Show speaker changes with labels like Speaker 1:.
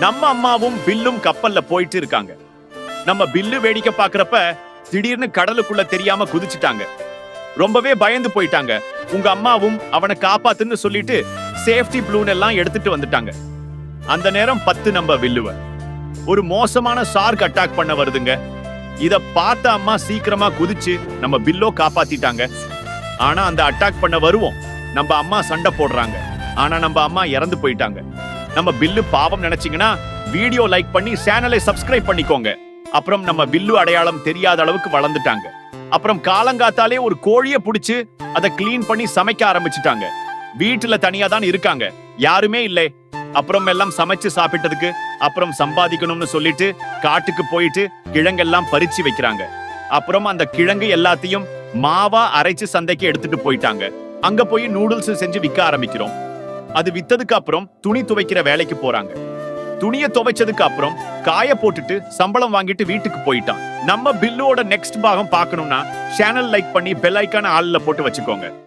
Speaker 1: நம்ம அம்மாவும் பில்லும் கப்பல்ல போயிட்டு இருக்காங்க. நம்ம பில்லு வேடிக்கை பாக்குறப்ப திடீர்னு கடலுக்குள்ள தெரியாம குதிச்சிட்டாங்க. ரொம்பவே பயந்து போயிட்டாங்க. உங்க அம்மாவும் அவனை காப்பாத்துன்னு சொல்லிட்டு சேஃப்டி ப்ளூன் எல்லாம் எடுத்துட்டு வந்துட்டாங்க. அந்த நேரம் பத்து நம்ம வில்லுவ. ஒரு மோசமான ஷார்க் அட்டாக் பண்ண வருதுங்க. இத பார்த்த அம்மா சீக்கிரமா குதிச்சு நம்ம பில்லோ காப்பாத்திட்டாங்க. ஆனா அந்த அட்டாக் பண்ண வருவோம். நம்ம அம்மா சண்டை போடுறாங்க. ஆனா நம்ம அம்மா இறந்து போயிட்டாங்க. நம்ம பில்லு பாவம் நினைச்சீங்கன்னா வீடியோ லைக் பண்ணி சேனலை சப்ஸ்கிரைப் பண்ணிக்கோங்க. அப்புறம் நம்ம பில்லு அடையாளம் தெரியாத அளவுக்கு வளர்ந்துட்டாங்க. அப்புறம் காலங்காத்தாலே ஒரு கோழிய புடிச்சு அதை கிளீன் பண்ணி சமைக்க ஆரம்பிச்சிட்டாங்க. வீட்டுல தனியா தான் இருக்காங்க. யாருமே இல்லை. அப்புறம் எல்லாம் சமைச்சு சாப்பிட்டதுக்கு அப்புறம் சம்பாதிக்கணும்னு சொல்லிட்டு காட்டுக்கு போயிட்டு கிழங்கெல்லாம் பறிச்சு வைக்கிறாங்க. அப்புறம் அந்த கிழங்கு எல்லாத்தையும் மாவா அரைச்சு சந்தைக்கு எடுத்துட்டு போயிட்டாங்க. அங்க போய் நூடுல்ஸ் செஞ்சு விற்க ஆரம்பிக்கிறோம். அது வித்ததுக்கு அப்புறம் துணி துவைக்கிற வேலைக்கு போறாங்க. துணியை துவைச்சதுக்கு அப்புறம் காய போட்டுட்டு சம்பளம் வாங்கிட்டு வீட்டுக்கு போயிட்டான். நம்ம பில்லோட நெக்ஸ்ட் பாகம் பார்க்கணும்னா சேனல் லைக் பண்ணி பெல் ஐக்கான ஆள்ல போட்டு வச்சுக்கோங்க.